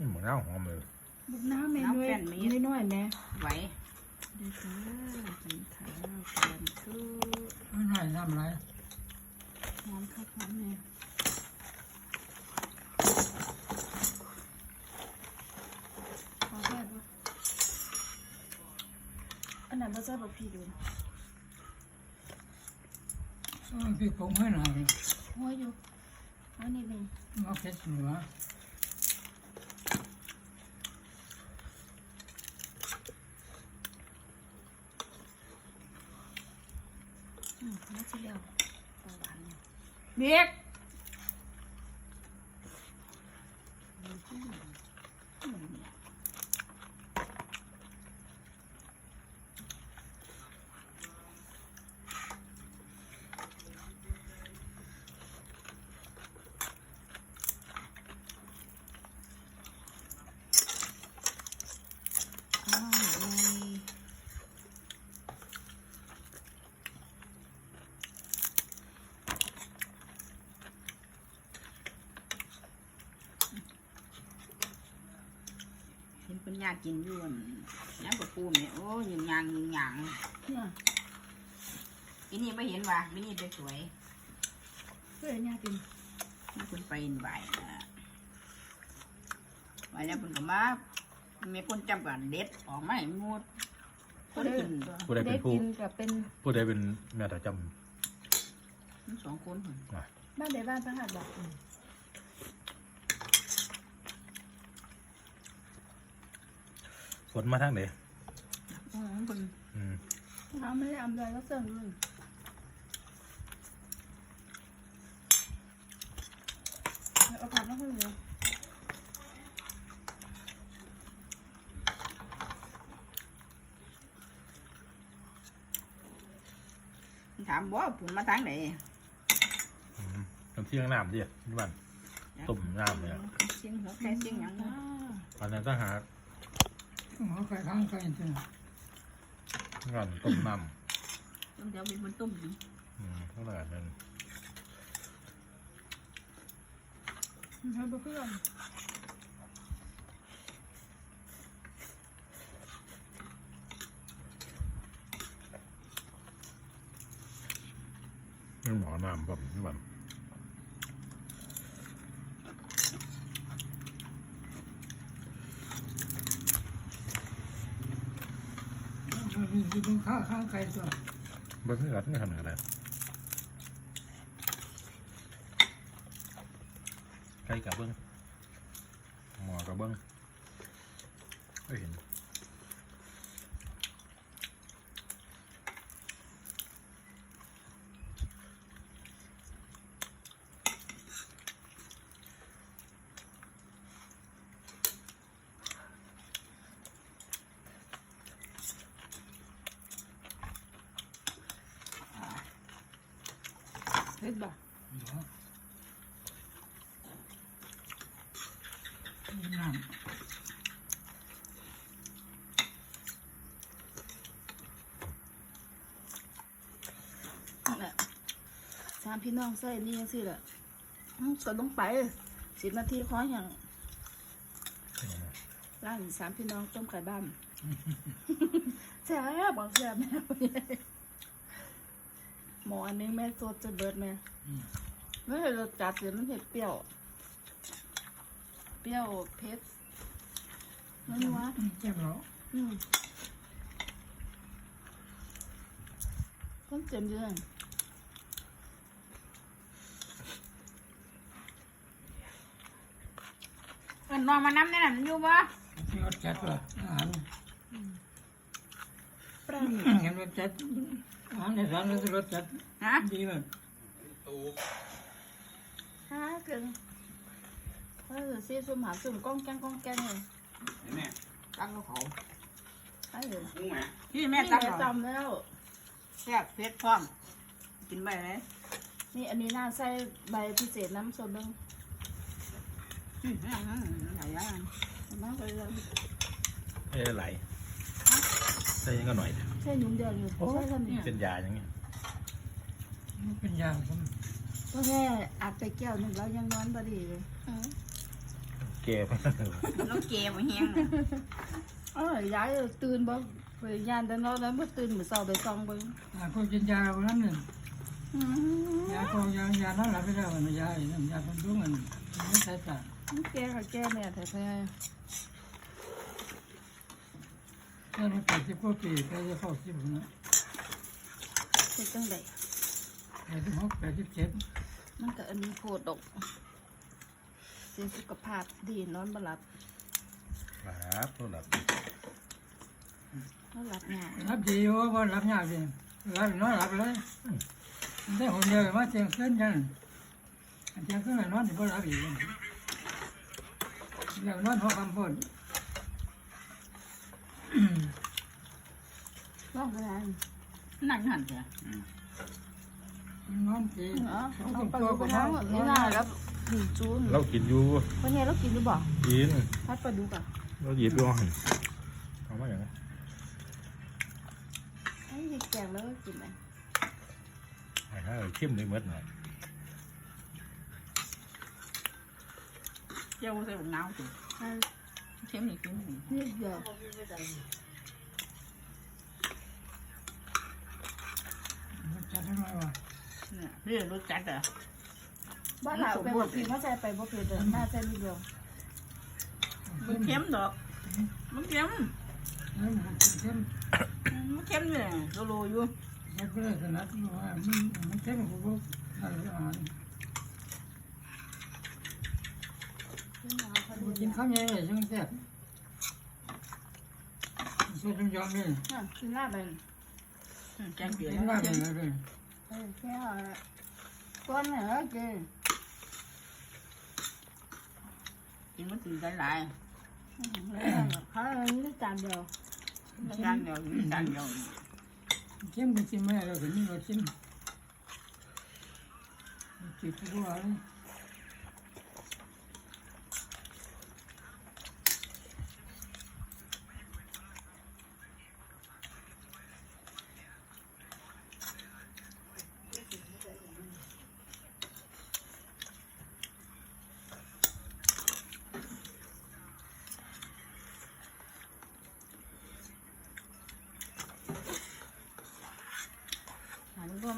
อืมเหมือนน้าหอมเลยบุกน้ำแม่น้อยน้อยๆแม่ไหวเดี๋ยวจ้ากินข้าวกันคือไม่ได้ทำอะไรหอมข้าวหอมแม่ขอแค่ดูอันนั้นบ่ใช่บ่พี่ดูส่วนพี่ผมให้หน่อยหัวอยู่อันนี้เป็นมาเก็ตหัวอืมน่าจะเลี้ยวปลาหวานเนี่ ย เบียก อ้าวเลย เห็นเป็น ญาติกินอยู่อั่นน้ำกับปูเนี่ยโอ้ยิงยางยิงยางเนี่ยอีนี่ไม่เห็นว่ะไม่นี่ไปสวยเพื่อนเนี่ยกินนี่คนไปอินไหวนะไหวแล้วคนก็มามีคนจำกันเด็ดออกมาให้หมดคนกินตัวผู้ใดเป็นผู้กินกับเป็นผู้ใดเป็นแม่ตาจทั้งสองคนพุ่นำมาบ้านใดบ้านพระหัตถ์บอก ฝนมาทางไหนอืมคนอืมทำไม่ได้อำเลยแล้วเสริมเลยเอาผักมาให้เลยถามว่าผุนมาทางไหนอืมน้ำเที่ยงน้ำดินี่มันต้มน้ำเนี่ยเสียงหัวแค่เสียงหยังอ่าอันนั้นต้องหา หัวไก่ข้างไก่จริงงานต้มน้ต้องเดี๋ยวเป็นคนต้มอยู่ำอืมเท่าไหร่นั้นให้เพื่อนนี่หมอน้ำแบบ นี่มันมันมีที่ข้างข้างไก่ตัวเบิ้งกัดนี่ขนาดไหนไก่กับเบิ้งหมอกับเบิ้งไม่เห็น เฮ็ดบ่น้ำนั่นแหละสามพี่น้องใส่นี่ยังสิแหละอืมก็ต้องไปสิบนาทีขออย่างร้านสามพี่น้องต้มไก่บ้านแซ่บบอกแซ่บแม่ หมออันนี้แม่สดจะเบิดแม่ไม่เห็นรสจัดเลยมันเผ็ดเปรี้ยว เปรี้ยวเผ็ดนั่นวะเจ็บหรออืมต้นเจ็มเดือนเอินนอนมาน้ำแน่นอนอยู่ปะรสจัดว่ะอาหารปลาเห็นรสจัด อาหารในร้านรสจัดฮะดีเลยห้าเกินถ้าเกิดซีซุ่มหาซุ่มก้องแกงก้องแกงเลยแม่ตั้งกับเขาให้เลยพี่นี่แม่แม่ตั้งเหรอจำแล้วแซ่บเผ็ดพร้อมกินไปเลยนี่อันนี้น่าใส่ใบพิเศษน้ำส้มเบิ้งอืมอืมอืมหลายอย่างมากเลยเลยเอ้ยไหล ใส่ยังก็หน่อยเดียวใช่หนุ่มเดียวอยู่ใช่ทำนี่เป็นยาอย่างเงี้ยมันเป็นยางผมก็แค่อัดไปแก้วหนึ่งแล้วยังนอนพอดีเลยเกก่ไปน้องเกมมาเฮียงน่ะเอ้ยยายตื่นบ่ไปยานแต่นอนแล้วบ่ตื่นมื้อเช้าไปส่องเบิ่งยาก็กินยาวันนั้นหนึ่งอืมยาก็ยายานอนหลับไม่ได้วันยาอีกยาบำรุงอันไม่ใช่ตาแกก็แกแม่แท้ แค่มาแปดสิบกว่าปีแค่จะเข้าสิบนะๆเป็นจังได๋แปดสิบหกแปดสิบเจ็ดมันก็อันนี้โพดดอกเสียสุขภาพดีนอนบ่หลับครับตัวหลับนอนหลับยากรับดีว่าว่ารับยากดีรับนอนหลับเลยได้คนเดียวมาเจียงขึ้นยังเจียงขึ้นนอนที่บ่รับอีกแล้วนอนหัวคำพูด นอนบ่ได้นั่งหันเถอะนอนตีเนาะเขาเอาต้องไปตัวดูกักันนนะทั้งนี่น่าแล้วหนึ่งจูนเรากินอยู่วันนี้เรากินหรือเปล่ากินพัดไปดูกันเราหยิบด้วยเอามาอย่างนี้ไอ้ยแกงแล้วก็กินไหมไอ้ข้าเข้มเลยเมื่อหน่อยเจ้าใส่หนาวสิไอ้เข้มหนี่กินนี่นี่เดียวจัดให้หน่อยว่าเนี่ยเรื่องรู้จักเหรอบ้านเราไปบ่กินเข้าใจไปบ่เผ็ดเลยน่าใจะนิดเดียวมันเข้มดอก มันเข้มมันเข้มมันเข้มเนี่ยโซโลอยู่แล้วก็เลยสนัดว่ามันมันเข้มกว่าพวกอะไรอ่าน กินข้าวเหนียวเลยจังแซ่บส่วนยอมเลยน่ะกินลาบไปแกงเกลือกินลาบเข้มเลยเออแค่เอาละก้อนเหรอเจกินมันตื่นหลายเขาอันนี้จานเดียวๆจานเดียวจานเดียวเข้มก็กินไม่ได้เราเป็นนี่เรากินจิตตัวอะไ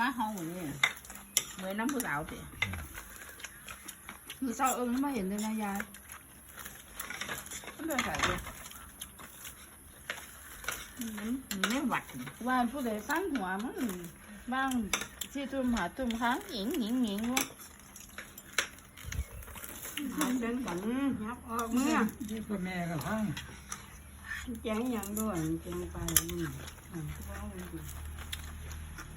รอันนี้ก็มาห้องนี่เหมือนน้ำผู้สาวสิคือเศร้าเอิงไม่เห็นเลยนะยายมันเลยใส่เลย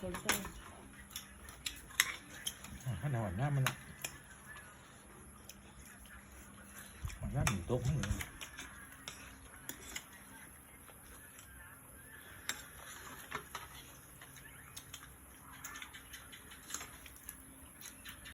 คนใจข้าดหน้าหน้ามันหน้าหนึ่งโต๊ะไม่เหมือน